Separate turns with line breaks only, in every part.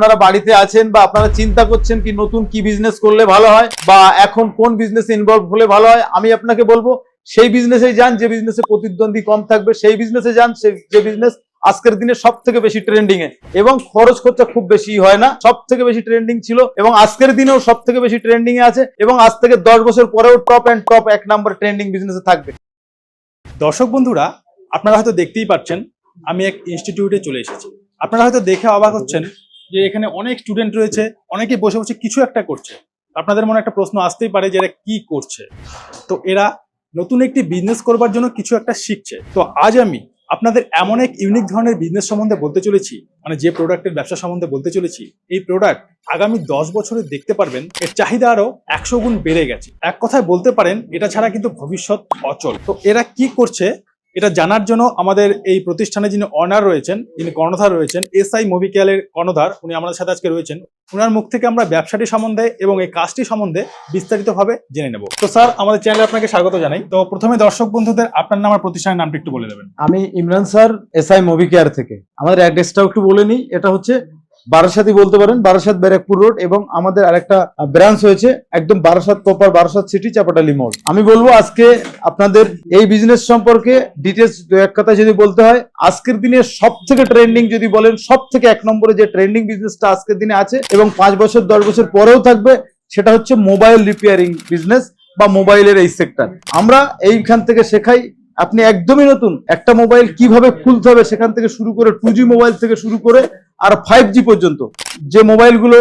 আপনারা বাড়িতে আছেন বা আপনারা চিন্তা করছেন কি নতুন কি বিজনেস করলে ভালো হয় বা এখন কোন বিজনেস ইনভলভ হলে ভালো হয়, আমি আপনাকে বলব, সেই বিজনেসে যান, যে বিজনেসে প্রতিদ্বন্দ্বী কম থাকবে, সেই বিজনেসে যান যে বিজনেস আজকের দিনে সব থেকে বেশি ট্রেন্ডিং এ। এবং খরচ খরচা খুব বেশি হয় না সব থেকে বেশি ট্রেন্ডিং ছিল এবং আজকের দিনেও সব থেকে বেশি ট্রেন্ডিং এ আছে এবং আজ থেকে দশ বছর পরেও টপ অ্যান্ড টপ এক নাম্বার ট্রেন্ডিং বিজনেসে থাকবে।
দর্শক বন্ধুরা, আপনারা হয়তো দেখতেই পাচ্ছেন, আমি এক ইনস্টিটিউটে চলে এসেছি। আপনারা হয়তো দেখে অবাক হচ্ছেন যে এখানে অনেক স্টুডেন্ট রয়েছে, অনেকে বসে বসে কিছু একটা করছে। আপনাদের মনে একটা প্রশ্ন আসতেই পারে যে এরা কি করছে? তো এরা নতুন একটি বিজনেস করবার জন্য কিছু একটা শিখছে। তো আজ আমি আপনাদের এমন এক ইউনিক ধরনের বিজনেস সম্বন্ধে বলতে চলেছি মানে যে প্রোডাক্টের ব্যবসা সম্বন্ধে বলতে চলেছি, এই প্রোডাক্ট আগামী দশ বছরে দেখতে পারবেন, এর চাহিদা আরও একশো গুণ বেড়ে গেছে। এক কথায় বলতে পারেন, এটা ছাড়া কিন্তু ভবিষ্যৎ অচল। তো এরা কি করছে? এটা জানার জন্য আমাদের এই প্রতিষ্ঠানে যিনি অনার রয়েছেন, যিনি কর্ণধার রয়েছেন এস আই মোবিক্যালের কর্ণধার, উনি আমাদের সাথে আজকে রয়েছেন। ওনার মুখ থেকে আমরা ব্যবসাটি সম্বন্ধে এবং এই কাজটি সম্বন্ধে বিস্তারিতভাবে জেনে নেব। তো স্যার, আমাদের চ্যানেলে আপনাকে স্বাগত জানাই। তো প্রথমে দর্শক বন্ধুদের, আপনার নাম আর প্রতিষ্ঠানের নামটি একটু বলে দেবেন।
আমি Imran sir, SI movie care থেকে। আমাদের অ্যাড্রেসটাও একটু বলে নিই। এটা হচ্ছে বারাসাতই বলতে পারেন, বারাসাত ব্যারাকপুর রোড এবং আমাদের আরেকটা ব্রাঞ্চ হয়েছে একদম বারাসাত প্রপার বারাসাত সিটি চাপাটালি মোড়। আমি বলব আজকে আপনাদের এই বিজনেস সম্পর্কে ডিটেলস এক কথা যদি বলতে হয়, আজকের দিনে সব থেকে ট্রেন্ডিং যদি বলেন সব থেকে এক নম্বরে যে ট্রেন্ডিং বিজনেসটা আজকের দিনে আছে এবং পাঁচ বছর, দশ বছর পরেও থাকবে, সেটা হচ্ছে মোবাইল রিপেয়ারিং বিজনেস বা মোবাইলের এই সেক্টর আমরা এইখান থেকে শেখাই, আপনি একদমই নতুন, একটা মোবাইল কীভাবে খুলতে হবে সেখান থেকে শুরু করে টু মোবাইল থেকে শুরু করে আর ফাইভ জি পর্যন্ত, যে মোবাইলগুলো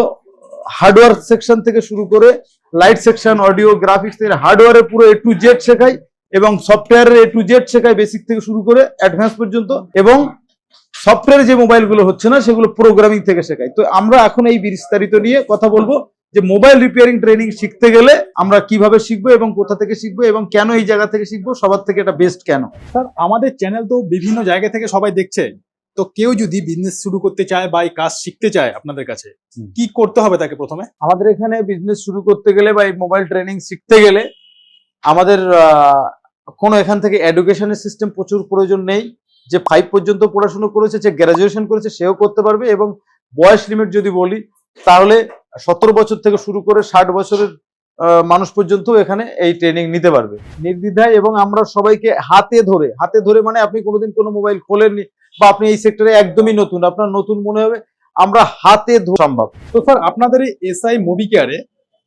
হার্ডওয়্যার সেকশন থেকে শুরু করে লাইট সেকশন অডিও গ্রাফিক্স থেকে হার্ডওয়্যারের পুরো এ টু জেড শেখাই এবং সফটওয়্যারের এ টু জেড শেখাই বেসিক থেকে শুরু করে অ্যাডভান্স পর্যন্ত এবং সফটওয়্যার যে মোবাইলগুলো হচ্ছে না, সেগুলো প্রোগ্রামিং থেকে শেখাই তো আমরা এখন এই বিস্তারিত নিয়ে কথা বলব যে মোবাইল রিপেয়ারিং ট্রেনিং শিখতে গেলে আমরা কীভাবে শিখব এবং কোথা থেকে শিখব এবং কেন এই জায়গা থেকে শিখব, সবার থেকে এটা বেস্ট কেন?
স্যার আমাদের চ্যানেল তো বিভিন্ন জায়গা থেকে সবাই দেখছে। তো কেউ যদি বিজনেস শুরু করতে চায় বা এই কাজ শিখতে চায় আপনাদের কাছে। কি করতে হবে তাকে প্রথমে?
আমাদের এখানে বিজনেস শুরু করতে গেলে বা এই মোবাইল ট্রেনিং শিখতে গেলে আমাদের কোনো এখান থেকে এডুকেশনের সিস্টেম প্রচুর প্রয়োজন নেই। যে ফাইভ পর্যন্ত পড়াশোনা করেছে যে গ্রাজুয়েশন করেছে সেও করতে পারবে এবং বয়স লিমিট যদি বলি তাহলে সতেরো বছর থেকে শুরু করে ষাট বছরের মানুষ পর্যন্ত এখানে এই ট্রেনিং নিতে পারবে। নির্দ্বিধায় এবং আমরা সবাইকে হাতে ধরে হাতে ধরে মানে আপনি কোনোদিন কোনো মোবাইল খোলেননি বা আপনি এই সেক্টরে একদমই নতুন আপনার নতুন মনে হবে আমরা হাতে সম্ভব।
তো স্যার আপনাদের এই এসআই মুভি কেয়ারে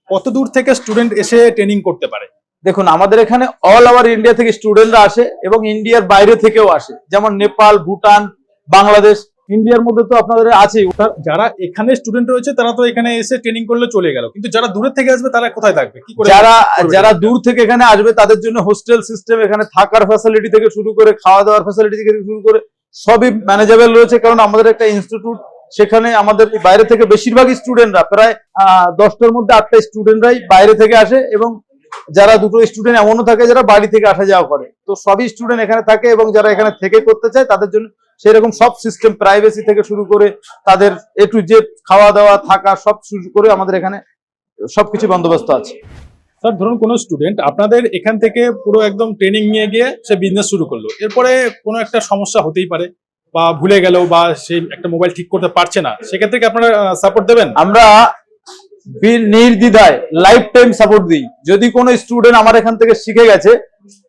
কত দূর থেকে স্টুডেন্ট এসে ট্রেনিং করতে পারে?
দেখুন আমাদের এখানে অল ওভার ইন্ডিয়া থেকে স্টুডেন্টরা আসে এবং ইন্ডিয়ার বাইরে থেকেও আসে। যেমন নেপাল ভুটান বাংলাদেশ ইন্ডিয়ার মধ্যে তো আপনাদের আছেই।
যারা এখানে স্টুডেন্ট রয়েছে তারা তো এখানে এসে ট্রেনিং করলে চলে গেল। কিন্তু যারা দূরের থেকে আসবে তারা কোথায় থাকবে? কি করে
যারা যারা দূর থেকে এখানে আসবে তাদের জন্য হোস্টেল সিস্টেম এখানে থাকার ফ্যাসিলিটি থেকে শুরু করে খাওয়া দাওয়ার ফ্যাসিলিটি থেকে শুরু করে সবই ম্যানেজেবল রয়েছে, কারণ আমাদের একটা ইনস্টিটিউট সেখানে আমাদের বাইরে থেকে বেশিরভাগই স্টুডেন্টরা প্রায় দশটার মধ্যে আটটা স্টুডেন্টরাই বাইরে থেকে আসে এবং যারা দুটো স্টুডেন্ট এমনও থাকে যারা বাড়ি থেকে আসা যাওয়া করে। তো সবই স্টুডেন্ট এখানে থাকে এবং যারা এখানে থেকে করতে চায় তাদের জন্য সেরকম সব সিস্টেম প্রাইভেসি থেকে শুরু করে তাদের এ টু জেড খাওয়া দাওয়া থাকা সব শুরু করে আমাদের এখানে সবকিছু বন্দোবস্ত আছে।
স্যার ধরুন কোনো স্টুডেন্ট আপনাদের এখান থেকে পুরো একদম ট্রেনিং নিয়ে গিয়ে সে বিজনেস শুরু করল। এরপরে কোনো একটা সমস্যা হতেই পারে বা ভুলে গেল বা সে একটা মোবাইল ঠিক করতে পারছে না, সেক্ষেত্রে কি আপনারা সাপোর্ট দেবেন?
আমরা নির্দ্বিধায় লাইফ টাইম সাপোর্ট দিই। যদি কোনো স্টুডেন্ট আমার এখান থেকে শিখে গেছে,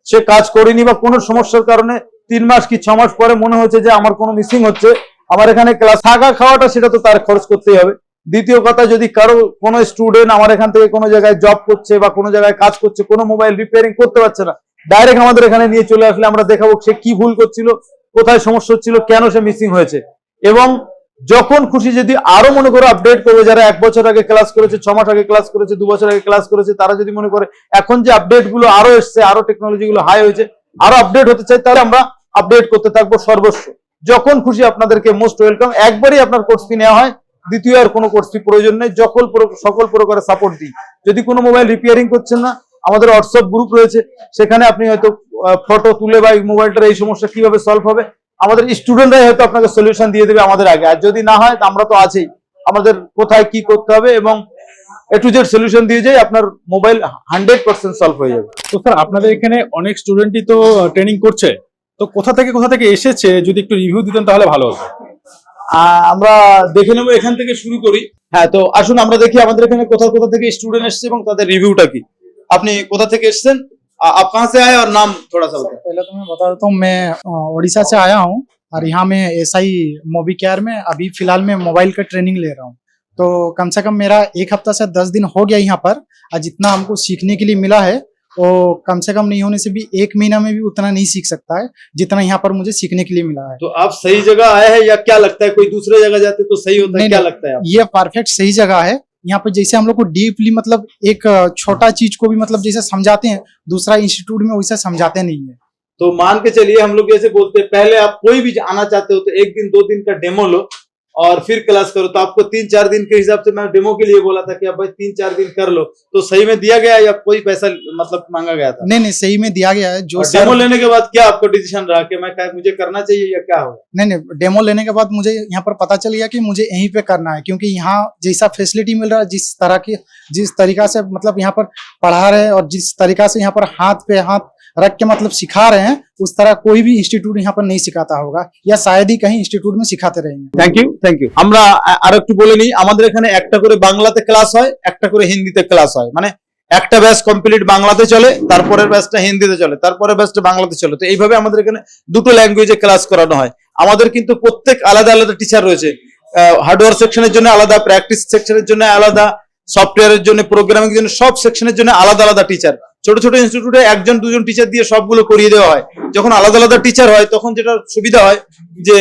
সে কাজ করেনি বা কোনো সমস্যার কারণে তিন মাস কি ছ মাস পরে মনে হচ্ছে যে আমার কোনো মিসিং হচ্ছে, আমার এখানে ক্লাস থাকা খাওয়াটা সেটা তো তার খরচ করতেই হবে। দ্বিতীয় কথা, যদি কারও কোনো স্টুডেন্ট আমার এখান থেকে কোনো জায়গায় জব করছে বা কোনো জায়গায় কাজ করছে, কোনো মোবাইল রিপেয়ারিং করতে পারছে না ডাইরেক্ট আমাদের এখানে নিয়ে চলে আসলে আমরা দেখাবো সে কি ভুল করছিল, কোথায় সমস্যা হচ্ছিল, কেন সে মিসিং হয়েছে। এবং যখন খুশি যদি আরও মনে করো আপডেট করবে, যারা এক বছর আগে ক্লাস করেছে, ছ মাস আগে ক্লাস করেছে, দু বছর আগে ক্লাস করেছে, তারা যদি মনে করে এখন যে আপডেটগুলো আরও এসছে, আরও টেকনোলজি গুলো হাই হয়েছে, আরও আপডেট হতে চাই, তাহলে আমরা আপডেট করতে থাকব সর্বস্ব। যখন খুশি আপনাদেরকে মোস্ট ওয়েলকাম একবারই আপনার কোর্স ফি নেওয়া হয়। দ্বিতীয় আর কোনো কোর্স প্রয়োজন নেই। প্র- সকল প্রকারের সাপোর্ট দিই। যদি কোনো মোবাইল রিপেয়ারিং করছেন না, আমাদের হোয়াটসঅ্যাপ গ্রুপ রয়েছে। সেখানে আপনি হয়তো ফটো তুলে বা এই মোবাইলটার এই সমস্যা কীভাবে সলভ হবে, আমাদের স্টুডেন্টরাই হয়তো আপনাকে সলিউশন দিয়ে দেবে আমাদের আগে। আর যদি না হয় আমরা তো আছেই। আমাদের কোথায় কি করতে হবে এবং এ টু জেড সলিউশন দিয়ে যাই আপনার মোবাইল হান্ড্রেড পার্সেন্ট সলভ হয়ে যাবে।
তো স্যার আপনাদের এখানে অনেক স্টুডেন্টই তো ট্রেনিং করছে। তো কোথা থেকে কোথা থেকে এসেছে? যদি একটু রিভিউ দিতেন তাহলে ভালো হতো।
আমরা দেখে নেবো এখান থেকে শুরু করি হ্যাঁ তো আসুন আমরা দেখি আমাদের এখানে কোথা কোথা থেকে স্টুডেন্ট এসছে এবং তাদের রিভিউটা কি আপনি কোথা থেকে এসেছেন আ- आप कहाँ से आए और नाम थोड़ा सा बताएं
पहले तो मैं बता देता हूँ मैं अ, उड़ीसा से आया हूँ और यहाँ मैं एस आई मोबी केयर में अभी फिलहाल मैं मोबाइल का ट्रेनिंग ले रहा हूँ तो कम से कम मेरा एक हफ्ता से दस दिन हो गया यहाँ पर और जितना हमको सीखने के लिए मिला है वो कम से कम नहीं होने से भी एक महीना में भी उतना नहीं सीख सकता है जितना यहाँ पर मुझे सीखने के लिए मिला है।
तो आप सही जगह आए हैं या क्या लगता है कोई दूसरे जगह जाते तो सही होता है क्या लगता है आप
ये परफेक्ट सही जगह है। यहाँ पर जैसे हम लोग को डीपली मतलब एक छोटा चीज़ को भी मतलब जैसे समझाते हैं दूसरा इंस्टीट्यूट में वैसे समझाते नहीं है।
तो मान के चलिए हम लोग जैसे बोलते हैं पहले आप कोई भी आना चाहते हो तो एक दिन दो दिन का डेमो लो और फिर क्लास करो। तो आपको तीन चार दिन के हिसाब से मैं डेमो के लिए बोला था कि आप भाई तीन चार दिन कर लो। तो सही में दिया गया या कोई पैसा मतलब मांगा गया था?
नहीं नहीं सही में दिया गया है। जो
डेमो लेने के बाद क्या आपका डिसीज़न रहा कि मैं क्या- मुझे करना चाहिए या क्या होगा?
नहीं नहीं डेमो लेने के बाद मुझे यहाँ पर पता चल गया कि मुझे यहीं पे करना है क्योंकि यहाँ जैसा फैसिलिटी मिल रहा है जिस तरह की जिस तरीका से मतलब यहाँ पर पढ़ा रहे हैं और जिस तरीका से यहाँ पर हाथ पे हाथ रख के मतलब सिखा रहे हैं उस तरह कोई भी इंस्टीट्यूट यहाँ पर नहीं सिखाता होगा या शायद ही कहीं इंस्टीट्यूट में सिखाते रहेंगे
থ্যাংক ইউ থ্যাংক ইউ আমরা আ- আরো একটু বলে নিই আমাদের এখানে একটা করে বাংলাতে ক্লাস হয় একটা করে হিন্দিতে ক্লাস হয় মানে একটা ব্যাচ কমপ্লিট বাংলাতে চলে তারপরের ব্যাচটা হিন্দিতে চলে তারপরের ব্যাচটা বাংলাতে চলে তো এইভাবে আমাদের এখানে দুটো ল্যাঙ্গুয়েজে ক্লাস করানো হয় আমাদের কিন্তু প্রত্যেক আলাদা আলাদা টিচার রয়েছে হার্ডওয়্যার সেকশনের জন্য আলাদা প্র্যাকটিস সেকশনের জন্য আলাদা সফটওয়্যারের জন্য প্রোগ্রামিং জন্য সব সেকশনের জন্য আলাদা আলাদা টিচার ছোট ছোট ইনস্টিটিউটে একজন, দুজন টিচার দিয়ে সবগুলো করিয়ে দেওয়া হয়। যখন আলাদা আলাদা টিচার হয়, তখন যেটা সুবিধা হয় যে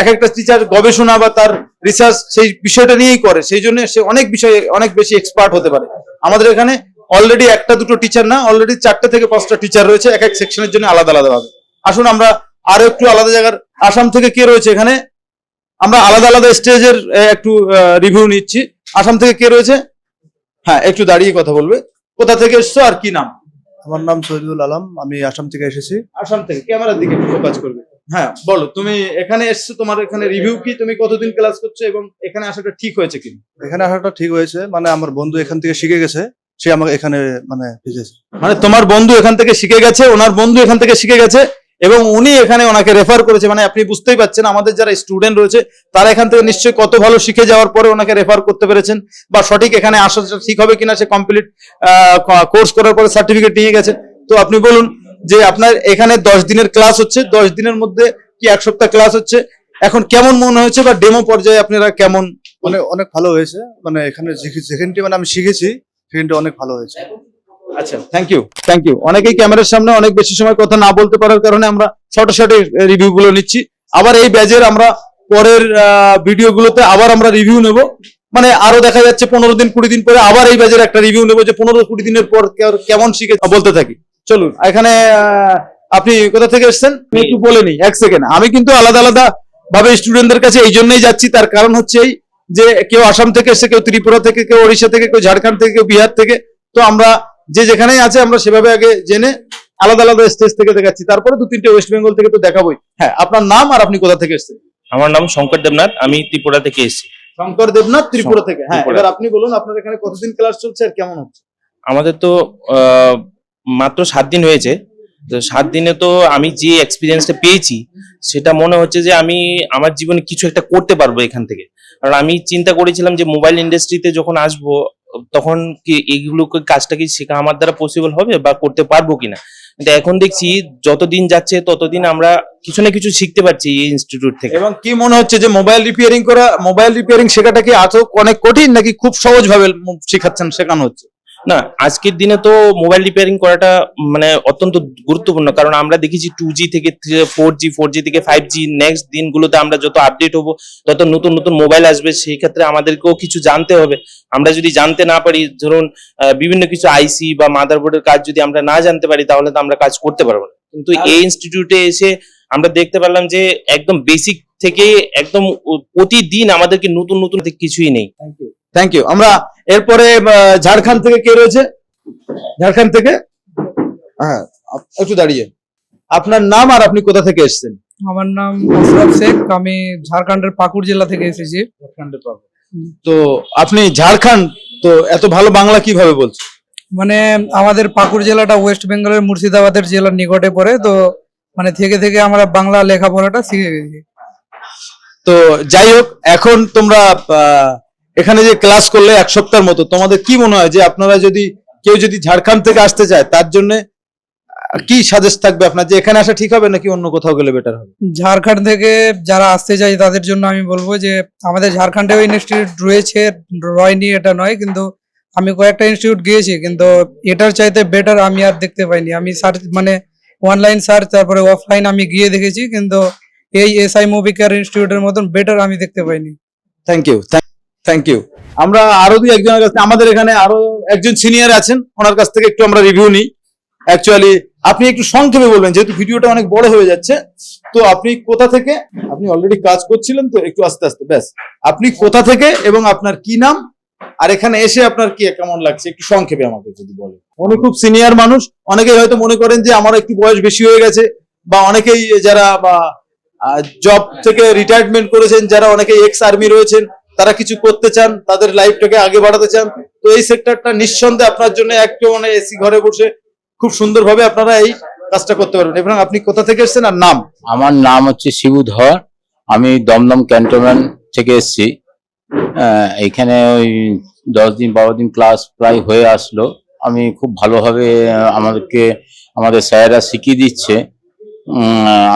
এক একটা টিচার গবেষণা বা তার রিসার্চ সেই বিষয়টা নিয়েই করে। সেই জন্য সে অনেক বিষয়ে অনেক বেশি এক্সপার্ট হতে পারে। আমাদের এখানে অলরেডি একটা, দুটো টিচার না অলরেডি চারটে থেকে পাঁচটা টিচার রয়েছে, এক এক সেকশনের জন্য আলাদা আলাদা ভাবে। আসুন আমরা আরও একটু আলাদা জায়গার, আসাম থেকে কে রয়েছে এখানে? আমরা আলাদা আলাদা স্টেজের একটু রিভিউ নিচ্ছি। আসাম থেকে কে রয়েছে? হ্যাঁ একটু দাঁড়িয়ে কথা বলবে। কোথা থেকে এসছো আর কি নাম?
আমার নাম শহীদুল আলম আমি আসাম থেকে এসেছি।
আসাম থেকে ক্যামেরার দিকে ফোকাস করবে। হ্যাঁ বলো তুমি এখানে এসছো তোমার এখানে রিভিউ কি? তুমি কতদিন ক্লাস করছ এবং এখানে আসাটা ঠিক হয়েছে কি
এখানে আসাটা ঠিক হয়েছে মানে আমার বন্ধু এখান থেকে শিখে গেছে সে আমাকে এখানে মানে ভেজেছে
মানে তোমার বন্ধু এখান থেকে শিখে গেছে ওনার বন্ধু এখান থেকে শিখে গেছে এবং উনি এখানে ওনাকে রেফার করেছে মানে আপনি বুঝতেই পারছেন, আমাদের যারা স্টুডেন্ট রয়েছে, তারা এখান থেকে নিশ্চয়ই কত ভালো শিখে যাওয়ার পরে ওনাকে রেফার করতে পেরেছেন বা সঠিক এখানে আসাটা ঠিক হবে কিনা সে কমপ্লিট কোর্স করার পরে সার্টিফিকেট নিয়ে গেছে। তো আপনি বলুন যে আপনার এখানে দশ দিনের ক্লাস হচ্ছে, দশ দিনের মধ্যে কি এক সপ্তাহ ক্লাস হচ্ছে? এখন কেমন মনে হয়েছে বা ডেমো পর্যায়ে আপনারা কেমন?
মানে অনেক ভালো হয়েছে মানে এখানে যেখে- যেখানটি মানে আমি শিখেছি, সেখানটি অনেক ভালো হয়েছে।
আচ্ছা। থ্যাংক ইউ থ্যাংক ইউ অনেকেই ক্যামেরার সামনে অনেক বেশি সময় কথা না বলতে পারার কারণে আমরা শর্টে শর্টে রিভিউ গুলো নিচ্ছি। আবার এই ব্যাজের আমরা পরের ভিডিও গুলোতে আবার আমরা রিভিউ নেব। মানে আরও দেখা যাচ্ছে পনেরো দিন, কুড়ি দিন পরে আবার এই ব্যাজের একটা রিভিউ নেব যে পনেরো, কুড়ি দিনের পর কেমন শিখে বলতে থাকি। চলুন, এখানে আপনি কোথা থেকে এসেছেন? একটু বলে নিই, এক সেকেন্ড আমি কিন্তু আলাদা আলাদা ভাবে স্টুডেন্টদের কাছে এই জন্যই যাচ্ছি। তার কারণ হচ্ছে এই যে কেউ আসাম থেকে এসে কেউ ত্রিপুরা থেকে, কেউ ওড়িশা থেকে, কেউ ঝাড়খণ্ড থেকে, কেউ বিহার থেকে। তো আমরা যে যেখানেই আছে আমরা সেভাবে আগে জেনে আলাদা আলাদা স্টেজ থেকে দেখাচ্ছি। তারপরে দু তিনটে ওয়েস্ট বেঙ্গল থেকে তো দেখাবোই। হ্যাঁ আপনার নাম আর আপনি কোথা থেকে এসেছেন?
আমার নাম শঙ্কর দেবনাথ আমি ত্রিপুরা থেকে এসেছি।
শঙ্কর দেবনাথ ত্রিপুরা থেকে। হ্যাঁ এবার আপনি বলুন আপনার এখানে কতদিন ক্লাস চলছে আর কেমন হচ্ছে?
আমাদের তো আহ, মাত্র সাত দিন হয়েছে। তো সাত দিনে তো আমি যে এক্সপিরিয়েন্সটা পেয়েছি সেটা মনে হচ্ছে যে আমি আমার জীবনে কিছু একটা করতে পারব এখান থেকে। কারণ আমি চিন্তা করেছিলাম যে মোবাইল ইন্ডাস্ট্রিতে যখন আসব তখন কি এইগুলো কাজটা কি শেখা আমার দ্বারা পসিবল হবে বা করতে পারব কিনা? কিন্তু এখন দেখছি যতদিন যাচ্ছে ততদিন আমরা কিছু না কিছু শিখতে পারছি এই ইনস্টিটিউট থেকে।
এবং কি মনে হচ্ছে যে মোবাইল রিপেয়ারিং করা মোবাইল রিপেয়ারিং শেখাটা কি আজও অনেক কঠিন নাকি খুব সহজ ভাবে শেখাচ্ছেন, শেখানো হচ্ছে?
না আজকের দিনে তো মোবাইল রিপেয়ারিং করাটা মানে অত্যন্ত গুরুত্বপূর্ণ কারণ আমরা দেখেছি টু জি থেকে ফোর জি ফোর জি থেকে ফাইভ জি নেক্সট দিনগুলোতে আমরা যত আপডেট হব তত নতুন নতুন মোবাইল আসবে সেই ক্ষেত্রে আমাদেরকেও কিছু জানতে হবে। আমরা যদি জানতে না পারি ধরুন বিভিন্ন কিছু আইসি বা মাদারবোর্ডের কাজ যদি আমরা না জানতে পারি তাহলে তো আমরা কাজ করতে পারব না। কিন্তু এই ইনস্টিটিউটে এসে আমরা দেখতে পারলাম যে একদম বেসিক থেকে একদম প্রতিদিন আমাদেরকে নতুন নতুন কিছুই নেই।
থ্যাংক ইউ আমরা এরপরে আহ, ঝাড়খণ্ড থেকে কে রয়েছে? ঝাড়খণ্ড থেকে? হ্যাঁ আপ- একটু দাঁড়িয়ে। আপনার নাম আর আপনি কোথা থেকে এসেছেন?
আমার নাম আশরাফ শেখ। আমি ঝাড়খণ্ডের পাকুড় জেলা থেকে এসেছি।
তো আপনি ঝাড়খণ্ড তো এত ভালো বাংলা কীভাবে বলছেন?
মানে আমাদের পাকুড় জেলাটা ওয়েস্ট বেঙ্গলের মুর্শিদাবাদের জেলার নিকটে পড়ে তো মানে থেকে থেকে আমরা বাংলা লেখাপড়াটা শিখে গেছি।
তো যাই হোক এখন তোমরা আহ, এখানে যে ক্লাস করলে এক সপ্তাহের মতো তোমাদের কি মনে হয় যে আপনারা যদি কেউ যদি ঝাড়খণ্ড থেকে আসতে চায় তার জন্য কি সাজেস্ট থাকবে আপনার? যে এখানে আসা ঠিক হবে নাকি অন্য কোথাও গেলে বেটার হবে?
ঝাড়খণ্ড থেকে যারা আসতে চায় তাদের জন্য আমি বলব যে আমাদের ঝাড়খণ্ডেও ইনস্টিটিউট রয়েছে রয়নি এটা নয় কিন্তু আমি কয়েকটা ইনস্টিটিউট গিয়েছি কিন্তু এটার চাইতে বেটার আমি আর দেখতে পাইনি। আমি সার্চ মানে অনলাইন সার্চ তারপরে অফলাইন আমি গিয়ে দেখেছি কিন্তু এই এসআই মুভি কেয়ার ইনস্টিটিউটের মতন বেটার আমি দেখতে পাইনি।
থ্যাংক ইউ থ্যাংক ইউ আমরা আরও দুই একজনের কাছে আমাদের এখানে আরও একজন সিনিয়র আছেন। ওনার কাছ থেকে একটু আমরা রিভিউ নিই। অ্যাকচুয়ালি আপনি একটু সংক্ষেপে বলবেন, যেহেতু ভিডিওটা অনেক বড় হয়ে যাচ্ছে। তো আপনি কোথা থেকে আপনি অলরেডি কাজ করছিলেন তো একটু আস্তে আস্তে, ব্যাস। আপনি কোথা থেকে এবং আপনার কি নাম? আর এখানে এসে আপনার কি কেমন লাগছে? একটু সংক্ষেপে আমাকে যদি বলেন। উনি খুব সিনিয়র মানুষ। অনেকেই হয়তো মনে করেন যে আমার একটু বয়স বেশি হয়ে গেছে বা অনেকেই যারা বা জব থেকে রিটায়ারমেন্ট করেছেন, যারা অনেকে এক্স আর্মি রয়েছেন তারা কিছু করতে চান তাদের লাইফটাকে আগে বাড়াতে চান তো এই সেক্টরটা নিঃসন্দেহে আপনার জন্য একটু মানে এসি ঘরে বসে খুব সুন্দরভাবে আপনারা এই কাজটা করতে পারবেন। এবং আপনি কোথা থেকে এসেছেন আর নাম?
আমার নাম হচ্ছে শিবু ধর। আমি দমদম ক্যান্টনমেন্ট থেকে এসেছি। আহ, এইখানে ওই দশ দিন বারো দিন ক্লাস প্রায় হয়ে আসলো। আমি খুব ভালোভাবে আমাদেরকে আমাদের স্যাররা শিখিয়ে দিচ্ছে।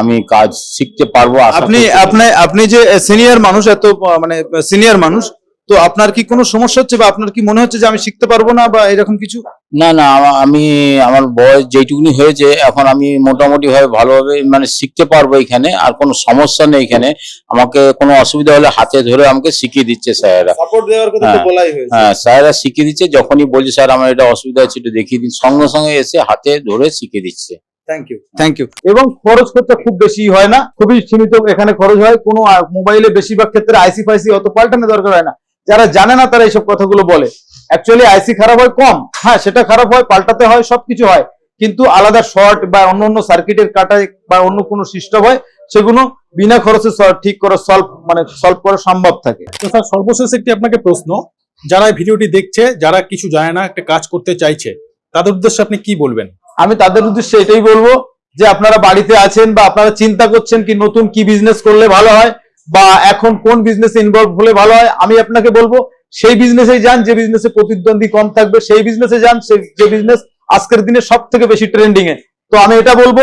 আমি কাজ শিখতে পারব
আপনি। আপনি আপনি যে সিনিয়র মানুষ এত মানে সিনিয়র মানুষ তো আপনার কি কোনো সমস্যা হচ্ছে বা আপনার কি মনে হচ্ছে যে আমি শিখতে পারব না বা এরকম কিছু?
না না আমি আমার বয়স যেটুকুনি হয়েছে এখন আমি মোটামুটি ভাবে ভালোভাবে মানে শিখতে পারব এখানে আর কোনো সমস্যা নেই এখানে। আমাকে কোনো অসুবিধা হলে হাতে ধরে আমাকে শিখিয়ে দিচ্ছে স্যারেরা।
সাপোর্ট দেওয়ার কথা তো
হ্যাঁ।
বলাই হয়েছে।
হ্যাঁ স্যারেরা শিখিয়ে দিচ্ছে যখনই বলছে স্যার আমার এটা অসুবিধা আছে একটু দেখিয়ে দিন। সঙ্গে সঙ্গে এসে হাতে ধরে শিখিয়ে দিচ্ছে।
থ্যাংক ইউ থ্যাংক ইউ এবং খরচ খরচা খুব বেশি হয় না খুবই সীমিত এখানে খরচ হয়। কোনো মোবাইলে বেশিরভাগ ক্ষেত্রে আইসি ফাইসি অত পাল্টানো দরকার হয় না। যারা জানে না তারা এইসব কথাগুলো বলে। অ্যাকচুয়ালি আইসি খারাপ হয় কম। হ্যাঁ সেটা খারাপ হয় পাল্টাতে হয় সবকিছু হয়। কিন্তু আলাদা শর্ট বা অন্য অন্য সার্কিটের কাটায় বা অন্য কোনো সিস্টেম হয় সেগুলো বিনা খরচে ঠিক করে সলভ মানে সলভ করা সম্ভব থাকে।
তো স্যার সর্বশেষ একটি আপনাকে প্রশ্ন। যারা ভিডিওটি দেখছে যারা কিছু জানে না একটা কাজ করতে চাইছে তাদের উদ্দেশ্যে আপনি কি বলবেন?
আমি তাদের উদ্দেশ্যে এটাই বলব যে আপনারা বাড়িতে আছেন বা আপনারা চিন্তা করছেন কি নতুন কি বিজনেস করলে ভালো হয় বা এখন কোন বিজনেসে ইনভলভ হলে ভালো হয়, আমি আপনাকে বলব সেই বিজনেসে যান, যে বিজনেসে প্রতিদ্বন্দ্বী কম থাকবে, সেই বিজনেসে যান যে বিজনেস আজকের দিনে সব থেকে বেশি ট্রেন্ডিং এ। তো আমি এটা বলব,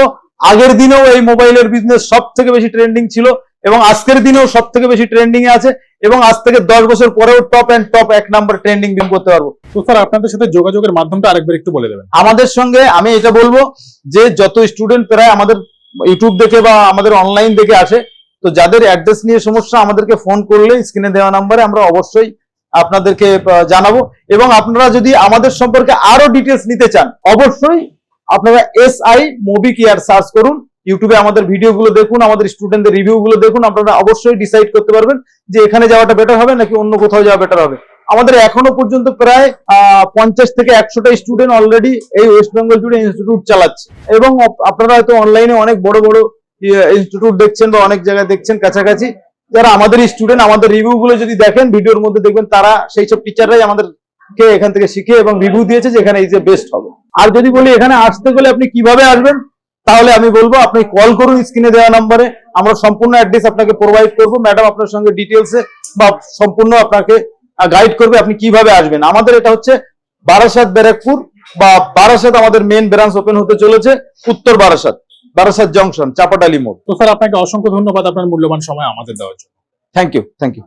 আগের দিনেও এই মোবাইলের বিজনেস সব থেকে বেশি ট্রেন্ডিং ছিল। এবং আজকের দিনেও সব থেকে বেশি ট্রেন্ডিং এ আছে এবং আজ থেকে দশ বছর পরেও টপ অ্যান্ড টপ এক নাম্বার ট্রেন্ডিং বিম করতে পারব।
তো স্যার আপনাদের সাথে যোগাযোগের মাধ্যমটা আরেকবার একটু বলে দেবেন।
আমাদের সঙ্গে আমি এটা বলব যে যত স্টুডেন্ট প্রায় আমাদের ইউটিউব দেখে বা আমাদের অনলাইন দেখে আসে তো যাদের অ্যাড্রেস নিয়ে সমস্যা আমাদেরকে ফোন করলে স্ক্রিনে দেওয়া নাম্বারে আমরা অবশ্যই আপনাদেরকে জানাব। এবং আপনারা যদি আমাদের সম্পর্কে আরও ডিটেলস নিতে চান অবশ্যই আপনারা S I Mobi Care search করুন। ইউটিউবে আমাদের ভিডিওগুলো দেখুন, আমাদের স্টুডেন্টদের রিভিউ গুলো দেখুন, আপনারা অবশ্যই ডিসাইড করতে পারবেন যে এখানে যাওয়াটা বেটার হবে নাকি অন্য কোথাও যাওয়া বেটার হবে। আমাদের এখনও পর্যন্ত প্রায় পঞ্চাশ থেকে একশোটা স্টুডেন্ট অলরেডি এই ওয়েস্ট বেঙ্গল জুড়ে ইনস্টিটিউট চালাচ্ছে। এবং আপনারা হয়তো অনলাইনে অনেক বড় বড় ইনস্টিটিউট দেখছেন বা অনেক জায়গায় দেখছেন কাছাকাছি। যারা আমাদের স্টুডেন্ট আমাদের রিভিউ গুলো যদি দেখেন ভিডিওর মধ্যে দেখবেন তারা সেই সব টিচাররাই আমাদেরকে এখান থেকে শিখে এবং রিভিউ দিয়েছে যে এখানে এই যে বেস্ট হবে। আর যদি বলি এখানে আসতে গেলে আপনি কীভাবে আসবেন? তাহলে আমি বলব আপনি কল করুন স্ক্রিনে দেওয়া নম্বরে আমরা সম্পূর্ণ অ্যাড্রেস আপনাকে প্রোভাইড করব। ম্যাডাম আপনার সঙ্গে ডিটেলসে বা সম্পূর্ণ আপনাকে গাইড করবে আপনি কীভাবে আসবেন। আমাদের এটা হচ্ছে বারাসাত ব্যারাকপুর বা বারাসাত আমাদের মেন ব্রাঞ্চ ওপেন হতে চলেছে উত্তর বারাসাত বারাসাত জংশন চাপাটালি মোড়।
তো স্যার আপনাকে অসংখ্য ধন্যবাদ আপনার মূল্যবান সময় আমাদের দেওয়ার জন্য।
Thank you thank you